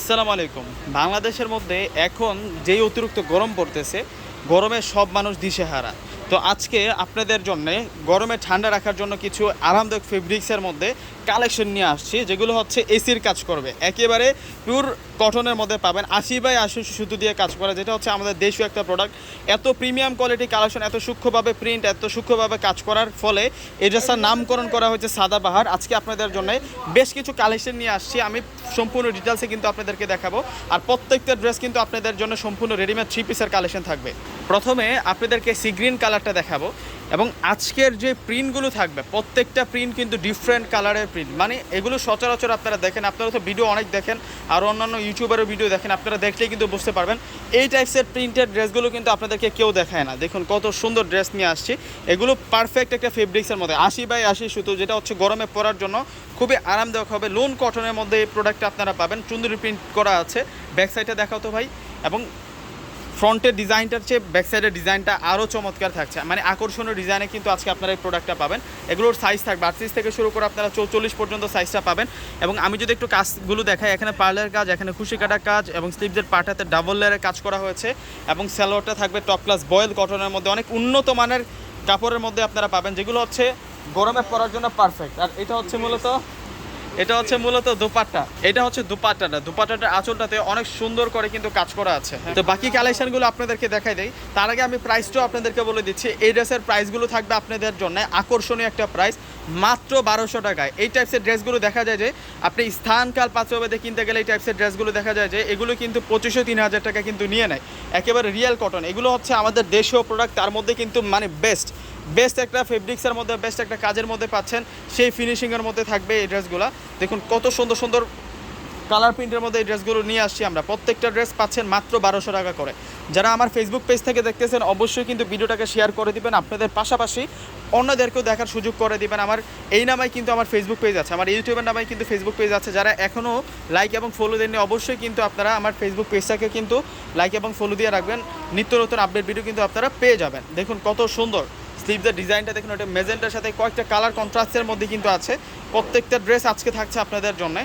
আসসালামু আলাইকুম। বাংলাদেশের মধ্যে এখন যেই অতিরিক্ত গরম পড়তেছে, গরমে সব মানুষ দিশেহারা। তো আজকে আপনাদের জন্য গরমে ঠান্ডা রাখার জন্য কিছু আরামদায়ক ফেব্রিক্সের মধ্যে কালেকশন নিয়ে আসছি, যেগুলো হচ্ছে এসির কাজ করবে। একেবারে পিওর কটনের মধ্যে পাবেন আশি বাই আশি সুতো দিয়ে কাজ করে, যেটা হচ্ছে আমাদের দেশীয় একটা প্রোডাক্ট এত প্রিমিয়াম কোয়ালিটি কালেকশন এত সূক্ষ্মভাবে প্রিন্ট এত সূক্ষ্মভাবে কাজ করার ফলে এই ড্রেসটার নামকরণ করা হয়েছে সাদাবাহার আজকে আপনাদের জন্য বেশ কিছু কালেকশন নিয়ে আসছি, আমি সম্পূর্ণ ডিটেলসে কিন্তু আপনাদেরকে দেখাবো। আর প্রত্যেকটা ড্রেস কিন্তু আপনাদের জন্য সম্পূর্ণ রেডিমেড থ্রি পিসের কালেকশন থাকবে। প্রথমে আপনাদেরকে সি গ্রিন কালারটা দেখাবো। এবং আজকের যে প্রিন্টগুলো থাকবে, প্রত্যেকটা প্রিন্ট কিন্তু ডিফারেন্ট কালারের প্রিন্ট মানে এগুলো সচরাচর আপনারা দেখেন, আপনারা তো ভিডিও অনেক দেখেন, আর অন্যান্য ইউটিউবারের ভিডিও দেখেন, আপনারা দেখলেই কিন্তু বুঝতে পারবেন। এই টাইপসের প্রিন্টেড ড্রেসগুলো কিন্তু আপনাদেরকে কেউ দেখায় না। দেখুন কত সুন্দর ড্রেস নিয়ে আসছি। এগুলো পারফেক্ট একটা ফেব্রিক্সের মধ্যে। আশি বাই আশি সুতো, যেটা হচ্ছে গরমে পরার জন্য খুবই আরামদায়ক হবে। লোন কটনের মধ্যে এই প্রোডাক্টটা আপনারা পাবেন। চুন্দরি প্রিন্ট করা আছে। ব্যাক সাইডে দেখাও তো ভাই। এবং ফ্রন্টের ডিজাইনটার চেয়ে ব্যাক সাইডের ডিজাইনটা আরও চমৎকার থাকছে। মানে আকর্ষণীয় ডিজাইনে কিন্তু আজকে আপনারা এই প্রোডাক্টটা পাবেন। এগুলোর সাইজ থাকবে আটত্রিশ থেকে শুরু করে আপনারা চৌচল্লিশ পর্যন্ত সাইজটা পাবেন। এবং আমি যদি একটু কাজগুলো দেখাই, এখানে পার্লার কাজ, এখানে খুশি কাটা কাজ এবং স্লিপদের পাটাতে ডাবল লেয়ারের কাজ করা হয়েছে এবং স্যালোয়ারটা থাকবে টপ ক্লাস বয়েল কটনের মধ্যে। অনেক উন্নত মানের কাপড়ের মধ্যে আপনারা পাবেন, যেগুলো হচ্ছে গরমে পরার জন্য পারফেক্ট আর এটা হচ্ছে মূলত এটা হচ্ছে মূলত দুপাট্টা। এটা হচ্ছে দুপাট্টাটা দুপাট্টাটার আঁচলটাতে অনেক সুন্দর করে কিন্তু কাজ করা আছে। তো বাকি কালেকশনগুলো আপনাদেরকে দেখাই দেই। তার আগে আমি প্রাইসটাও আপনাদেরকে বলে দিচ্ছি। এই ড্রেসের প্রাইসগুলো থাকবে আপনাদের জন্য আকর্ষণীয় একটা প্রাইস মাত্র বারোশো টাকায়। এই টাইপসের ড্রেসগুলো দেখা যায় যে আপনি স্থানকাল পাত্রভেদে কিনতে গেলে এই টাইপসের ড্রেসগুলো দেখা যায় যে এগুলো কিন্তু পঁচিশশো তিন হাজার টাকা কিন্তু নিয়ে নেয়। একেবারে রিয়েল কটন এগুলো হচ্ছে আমাদের দেশীয় প্রোডাক্ট তার মধ্যে কিন্তু মানে বেস্ট বেস্ট একটা ফেব্রিক্সের মধ্যে বেস্ট একটা কাজের মধ্যে পাচ্ছেন, সেই ফিনিশিংয়ের মধ্যে থাকবে এই ড্রেসগুলো দেখুন কত সুন্দর সুন্দর কালার প্রিন্টের মধ্যে এই ড্রেসগুলো নিয়ে আসছি আমরা। প্রত্যেকটা ড্রেস পাচ্ছেন মাত্র বারোশো টাকা করে। যারা আমার ফেসবুক পেজ থেকে দেখতেছেন, অবশ্যই কিন্তু ভিডিওটাকে শেয়ার করে দিবেন। আপনাদের পাশাপাশি অন্যদেরকেও দেখার সুযোগ করে দিবেন। আমার এই নামায় কিন্তু আমার ফেসবুক পেজ আছে। আমার ইউটিউবের নামায় কিন্তু ফেসবুক পেজ আছে। যারা এখনও লাইক এবং ফলো দেননি, অবশ্যই কিন্তু আপনারা আমার ফেসবুক পেজটাকে কিন্তু লাইক এবং ফলো দিয়ে রাখবেন। নিত্য নতুন আপডেট ভিডিও কিন্তু আপনারা পেয়ে যাবেন। দেখুন কত সুন্দর। স্লিভদের ডিজাইনটা দেখুন, ওটা মেজেন্টার সাথে কয়েকটা কালার কন্ট্রাস্টের মধ্যে কিন্তু আছে। প্রত্যেকটা ড্রেস আজকে থাকছে আপনাদের জন্য।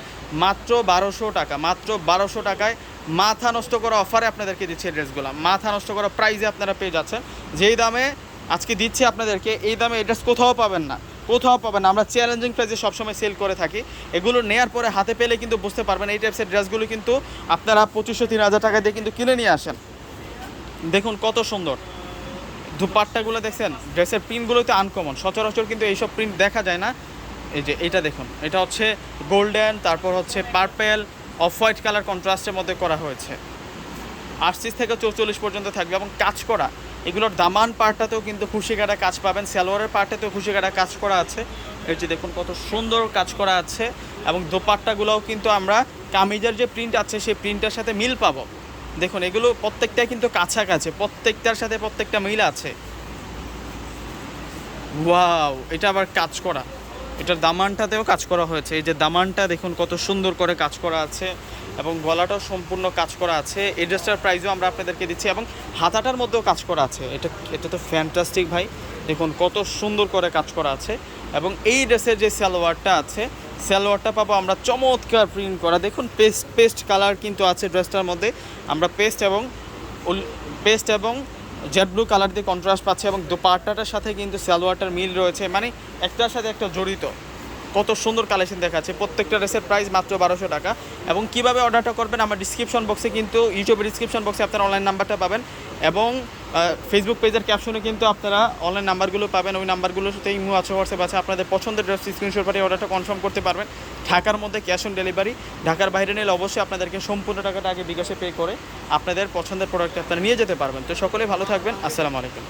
মাত্র বারোশো টাকা, মাত্র বারোশো টাকায় মাথা নষ্ট করা অফারে আপনাদেরকে দিচ্ছে ড্রেসগুলো মাথা নষ্ট করা প্রাইজে আপনারা পেয়ে যাচ্ছেন। যেই দামে আজকে দিচ্ছি আপনাদেরকে, এই দামে এই ড্রেস কোথাও পাবেন না। কোথাও পাবেন আমরা চ্যালেঞ্জিং প্রাইসে সবসময় সেল করে থাকি। এগুলো নেয়ার পরে হাতে পেলে কিন্তু বুঝতে পারবেন এই টাইপসের ড্রেসগুলো কিন্তু আপনারা পঁচিশশো, তিন হাজার টাকা দিয়ে কিন্তু কিনে নিয়ে আসেন। দেখুন কত সুন্দর। দুপাট্টাগুলো দেখছেন? ড্রেসের প্রিন্টগুলোতে আনকমন সচরাচর কিন্তু এইসব প্রিন্ট দেখা যায় না। এই যে এটা দেখুন। এটা হচ্ছে গোল্ডেন তারপর হচ্ছে পার্পেল অফ হোয়াইট কালার কন্ট্রাস্টের মধ্যে করা হয়েছে। আটত্রিশ থেকে চৌচল্লিশ পর্যন্ত থাকবে এবং কাজ করা। এগুলোর দামান পার্টটাতেও কিন্তু খুশি কাটা কাজ পাবেন। সালোয়ারের পার্টটাতেও খুশি কাটা কাজ করা আছে। এই যে দেখুন কত সুন্দর কাজ করা আছে। এবং দোপাট্টাগুলোও কিন্তু আমরা কামিজের যে প্রিন্ট আছে, সেই প্রিন্টের সাথে মিল পাবো। দেখুন, এগুলো প্রত্যেকটাই কিন্তু কাছাকাছি, প্রত্যেকটার সাথে প্রত্যেকটা মিল আছে। ওয়াও, এটা আবার কাজ করা। এটার দামানটাতেও কাজ করা হয়েছে। এই যে দামানটা, দেখুন, কত সুন্দর করে কাজ করা আছে এবং গলাটাও সম্পূর্ণ কাজ করা আছে। এই ড্রেসটার প্রাইসও আমরা আপনাদেরকে দিচ্ছি এবং হাতাটার মধ্যেও কাজ করা আছে। এটা এটা তো ফ্যান্টাস্টিক ভাই। দেখুন, কত সুন্দর করে কাজ করা আছে এবং এই ড্রেসের যে সালোয়ারটা আছে সালোয়ারটা পাবো। আমরা চমৎকার প্রিন্ট করা। দেখুন পেস্ট পেস্ট কালার কিন্তু আছে ড্রেসটার মধ্যে। আমরা পেস্ট এবং পেস্ট এবং জেড ব্লু কালার দিয়ে কন্ট্রাস্ট পাচ্ছে এবং দোপাট্টাটার সাথে কিন্তু সালোয়ারটার মিল রয়েছে। মানে একটার সাথে একটা জড়িত। কত সুন্দর কালেকশন দেখাচ্ছে। প্রত্যেকটা ড্রেসের প্রাইস মাত্র বারোশো টাকা। এবং কীভাবে অর্ডারটা করবেন, আমার ডিসক্রিপশন বক্সে কিন্তু, ইউটিউবের ডিসক্রিপশন বক্সে আপনারা অনলাইন নাম্বারটা পাবেন। এবং ফেসবুক পেজের ক্যাপশনে কিন্তু আপনারা অনলাইন নাম্বারগুলো পাবেন। ওই নাম্বারগুলোর সাথে ইমো আছে হোয়াটসঅ্যাপ আছে। আপনাদের পছন্দের ড্রেস স্ক্রিনশট পাঠিয়ে অর্ডারটা কনফার্ম করতে পারবেন। ঢাকার মধ্যে ক্যাশ অন ডেলিভারি ঢাকার বাইরে নিলে অবশ্যই আপনাদেরকে সম্পূর্ণ টাকাটা আগে বিকাশে পে করে আপনাদের পছন্দের প্রোডাক্ট আপনারা নিয়ে যেতে পারবেন। তো সকলে ভালো থাকবেন। আসসালামু আলাইকুম।